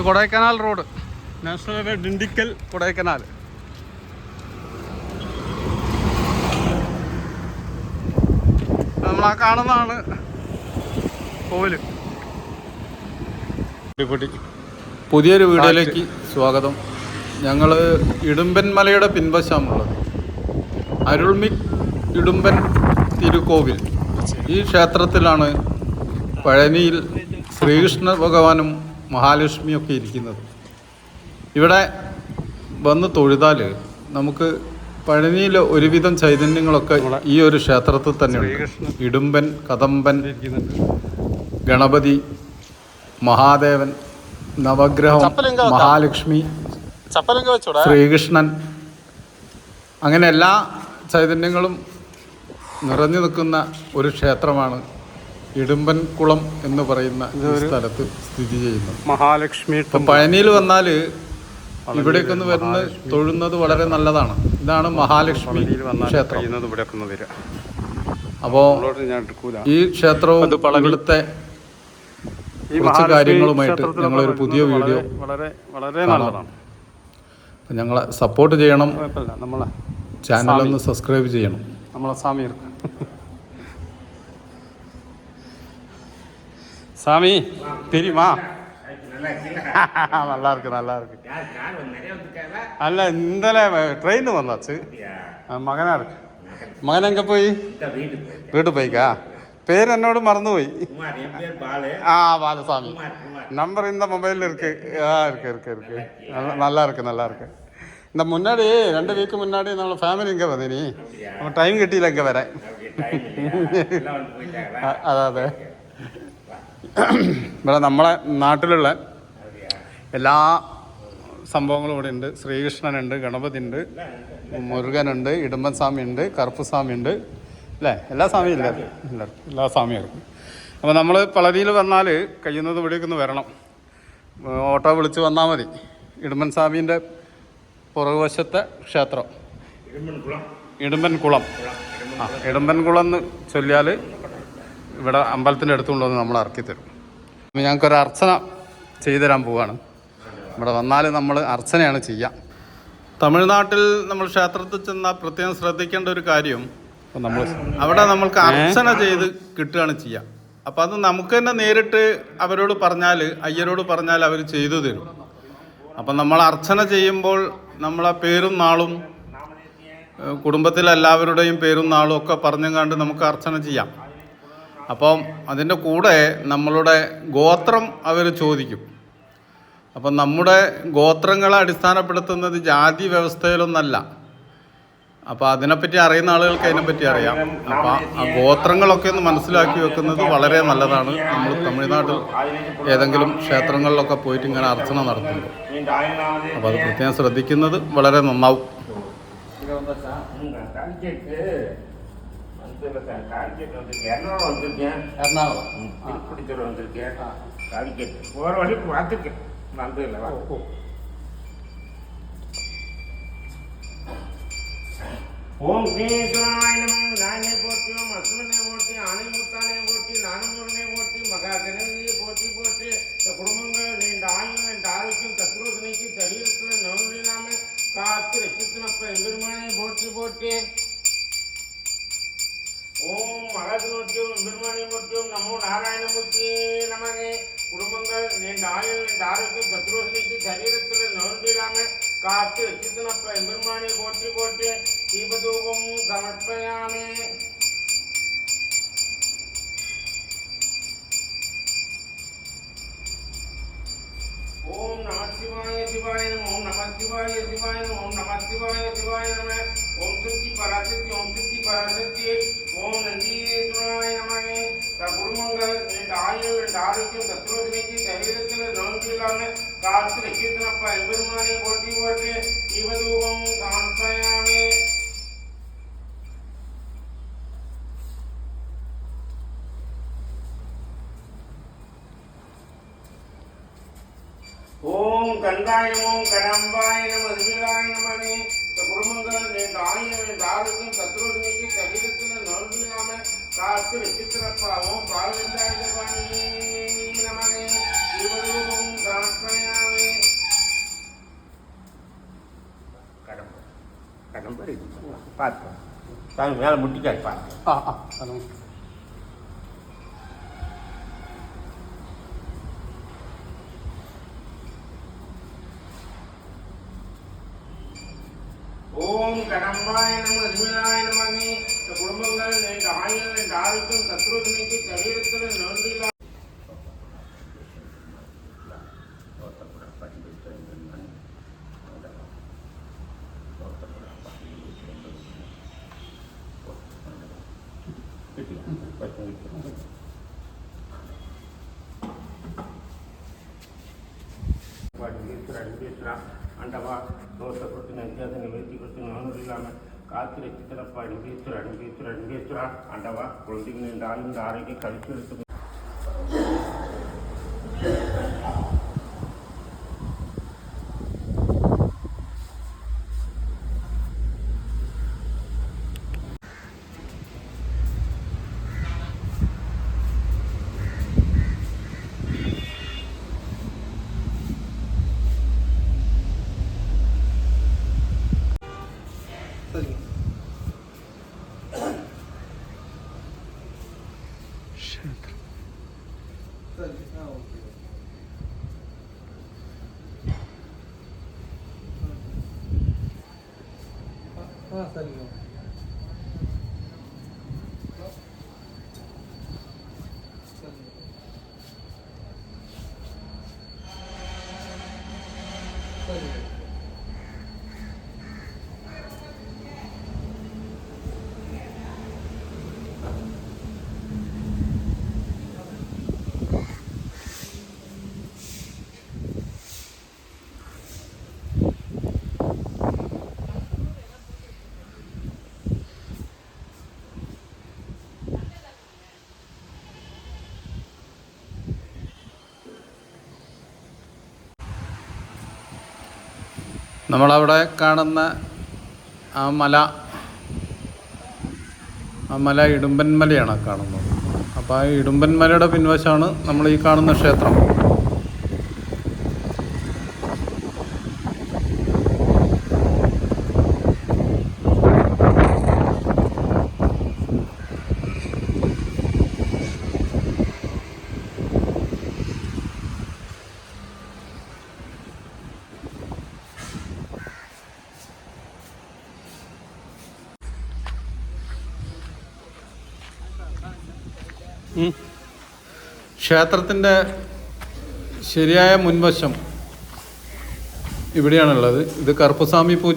Kodaikanal road. National highway Dindigul. Kodaikanal. നമ്മൾ ആ കാണുന്നതാണ് കോവിൽ. പുതിയൊരു വീഡിയോയിലേക്ക് സ്വാഗതം. ഞങ്ങൾ ഇടുമ്പൻമലയുടെ പിൻവശമുള്ളത് അരുൾമി ഇടുമ്പൻ തിരുക്കോവിൽ. ഈ ക്ഷേത്രത്തിലാണ് പഴനിയിൽ ശ്രീകൃഷ്ണ ഭഗവാനും മഹാലക്ഷ്മിയൊക്കെ ഇരിക്കുന്നത്. ഇവിടെ വന്ന് തൊഴുതാൽ നമുക്ക് പഴനിയിലെ ഒരുവിധം ചൈതന്യങ്ങളൊക്കെ ഈ ഒരു ക്ഷേത്രത്തിൽ തന്നെയുണ്ട് ഇടുമ്പൻ കദമ്പൻ ഗണപതി മഹാദേവൻ നവഗ്രഹം മഹാലക്ഷ്മി ശ്രീകൃഷ്ണൻ. അങ്ങനെ എല്ലാ ചൈതന്യങ്ങളും നിറഞ്ഞു നിൽക്കുന്ന ഒരു ക്ഷേത്രമാണ് ഇടുമ്പൻ കുളം എന്ന് പറയുന്ന സ്ഥലത്ത് സ്ഥിതി ചെയ്യുന്നു. മഹാലക്ഷ്മി പഴനിയിൽ വന്നാൽ ഇവിടേക്ക് ഒന്ന് വരുന്ന തൊഴുന്നത് വളരെ നല്ലതാണ്. ഇതാണ് മഹാലക്ഷ്മി ക്ഷേത്രം. അപ്പോ ഈ ക്ഷേത്രവും. ഇവിടുത്തെ കുറച്ച് കാര്യങ്ങളുമായിട്ട് ഞങ്ങളൊരു പുതിയ വീഡിയോ വളരെ വളരെ നല്ലതാണ്. ഞങ്ങളെ സപ്പോർട്ട് ചെയ്യണം. ചാനലൊന്ന് നമ്മളെ ചാനൽ ഒന്ന് സബ്സ്ക്രൈബ് ചെയ്യണം. നമ്മളെ சாமி சாமி தெரியுமா? நல்லா இருக்கு நல்லா இருக்கு. அல்ல இந்த ட்ரெயின் வந்தாச்சு. மகனா இருக்கு. மகன். எங்கே போய்? வீட்டு போய்க்கா? பேர் என்னோடு மறந்து போய். ஆ பாலசாமி நம்பர் இந்த மொபைலில் இருக்கு. ஆ இருக்கு இருக்கு இருக்கு. நல்லா இருக்கு நல்லா இருக்கு. இந்த முன்னாடி ரெண்டு வீக்கு முன்னாடி நம்மளோட ஃபேமிலி இங்கே வந்தினி. நம்ம டைம் கிட்டியில் இங்கே வரேன். அதாவது. ഇവിടെ നമ്മളെ നാട്ടിലുള്ള എല്ലാ സംഭവങ്ങളും ഇവിടെ ഉണ്ട്. ശ്രീകൃഷ്ണനുണ്ട് ഗണപതി ഉണ്ട് മുരുകനുണ്ട് ഇടുമ്പൻ സ്വാമി ഉണ്ട് കറുപ്പ് സ്വാമി ഉണ്ട് അല്ലേ? എല്ലാ സ്വാമിയും ഇല്ല? എല്ലാ സ്വാമിയും. അപ്പോൾ നമ്മൾ പളനിയിൽ വന്നാൽ കഴിയുന്നത് ഇവിടേക്ക് ഒന്ന് വരണം. ഓട്ടോ വിളിച്ച് വന്നാൽ മതി. ഇടുമ്പൻ സ്വാമീന്റെ പുറകുവശത്തെ ക്ഷേത്രം. ഇടുമ്പൻ കുളം ആ ഇടുമ്പൻ കുളം എന്ന് ചൊല്ലിയാൽ ഇവിടെ അമ്പലത്തിന്റെ അടുത്ത് കൊണ്ടുവന്ന് നമ്മൾ ഇറക്കി തരും. ഞങ്ങൾക്കൊരു അർച്ചന ചെയ്തു തരാൻ പോവുകയാണ് ഇവിടെ വന്നാൽ നമ്മൾ അർച്ചനയാണ് ചെയ്യുക. തമിഴ്നാട്ടിൽ നമ്മൾ ക്ഷേത്രത്തിൽ ചെന്നാൽ പ്രത്യേകം ശ്രദ്ധിക്കേണ്ട ഒരു കാര്യം നമ്മൾ അവിടെ നമ്മൾക്ക് അർച്ചന ചെയ്ത് കിട്ടുകയാണ് ചെയ്യുക. അപ്പോൾ അത് നമുക്ക് തന്നെ നേരിട്ട് അവരോട് പറഞ്ഞാൽ അയ്യരോട് പറഞ്ഞാൽ അവർ ചെയ്തു തരും. അപ്പം നമ്മൾ അർച്ചന ചെയ്യുമ്പോൾ നമ്മളെ പേരും നാളും കുടുംബത്തിലെല്ലാവരുടെയും കുടുംബത്തിലെ എല്ലാവരുടെയും പേരും നാളും ഒക്കെ പറഞ്ഞും കണ്ട് നമുക്ക് അർച്ചന ചെയ്യാം. അപ്പം അതിന്റെ കൂടെ നമ്മളുടെ ഗോത്രം അവർ ചോദിക്കും. അപ്പം നമ്മുടെ ഗോത്രങ്ങളെ അടിസ്ഥാനപ്പെടുത്തുന്നത് ജാതി വ്യവസ്ഥയിലൊന്നല്ല. അപ്പോൾ അതിനെപ്പറ്റി അറിയുന്ന ആളുകൾക്ക് അതിനെപ്പറ്റി അറിയാം. അപ്പോൾ ആ ഗോത്രങ്ങളൊക്കെ ഒന്ന് മനസ്സിലാക്കി വെക്കുന്നത് വളരെ നല്ലതാണ്. നമ്മൾ തമിഴ്നാട്ടിൽ ഏതെങ്കിലും ക്ഷേത്രങ്ങളിലൊക്കെ പോയിട്ട് ഇങ്ങനെ അർച്ചന നടത്തുമ്പോൾ. അപ്പോൾ അത് പ്രത്യേകം ശ്രദ്ധിക്കുന്നത് വളരെ നന്നാവും. இல்லை சார் காலிக்கட் வந்திருக்கேன். எர்ணாகுளம். வந்திருக்கேன். எர்ணாகுளம் திருப்படித்துறை மகா கணவியை போற்றி போற்றி குடும்பங்கள் நீண்ட ஆயுள் என்ற ஆரோக்கியம் தத்ரோதனைக்கு தெரிவிக்கிற காத்து ரசித்தனப்ப போட்டி போட்டு ஓம் மகாத்மூர்த்தியும் எம்பெருமானே போற்றியும் நமோ நாராயணமூர்த்தி நமகே குடும்பங்கள் நீண்ட ஆயுள் என்ற ஆரோக்கியம் தத்ரோதனைக்கு சரீரத்தில் நோய் இல்லாமல் காத்து ரசித்துனப்ப எம்பெருமானே போற்றி போற்றி தீபதூபம் சமர்ப்பயாமே ஓம் நம சிவாய சிவாய நம ஓம் நம சிவாய சிவாய ஓம் நம சிவாய சிவாய நம ஓம் சுத்தி பராசக்தி ஓம் சுத்தி பராசக்தி ஓம் நந்தீஸ்வராய நமகே த குடும்பங்கள் ரெண்டு ஆயுள் ரெண்டு ஆரோக்கியம் தத்துவத்தினைக்கு சரீரத்தில் நோன்பு இல்லாமல் காத்து ரசித்தனப்பா எம்பெருமானை போட்டி போட்டு சிவதூபம் சமர்ப்பயாமே ஓம் கண்டாய் ஓம் கடம்பாய் நம திருவிழாய் நமனே இந்த குடும்பங்கள் நீண்ட ஆயிரம் யாருக்கும் சத்ருமிக்கு சரீரத்தில் நோன்பில்லாம காத்து வெற்றிக்கிறப்பாவும் பாலவெந்தாயுதபாணி நமனே சிவரூபம் சமர்ப்பயாமே கடம்பர் கடம்பர் பார்ப்போம். சாமி மேலே முட்டிக்காய் பார்ப்போம். ஆ ஆ ஓம் கடம்பாய நம நிர்மலாய நமகி இந்த குடும்பங்கள் இந்த ஆயுள் இந்த ஆரோக்கியம் சத்ருஜனிக்கு சரீரத்தில் நன்றிலா ஆண்டவா தோஷ கொடுத்து நந்தியாதனை வெற்றி கொடுத்து நானும் இல்லாமல் காத்திரை சித்தரப்பா அன்பேத்துரா அன்பேத்துரா அன்பேத்துரா ஆண்டவா குழந்தைங்க இந்த ஆளுங்க ஆரோக்கியம் கழித்து எடுத்து 啊三零幺 നമ്മളവിടെ കാണുന്ന ആ മല ആ മല ഇടുമ്പൻ മലയാണ് കാണുന്നത്. അപ്പോൾ ആ ഇടുമ്പൻ മലയുടെ പിൻവശമാണ് നമ്മൾ ഈ കാണുന്ന ക്ഷേത്രം. ക്ഷേത്രത്തിന്റെ ശരിയായ മുൻവശം ഇവിടെയാണുള്ളത്. ഇത് കറുപ്പസ്വാമി പൂജ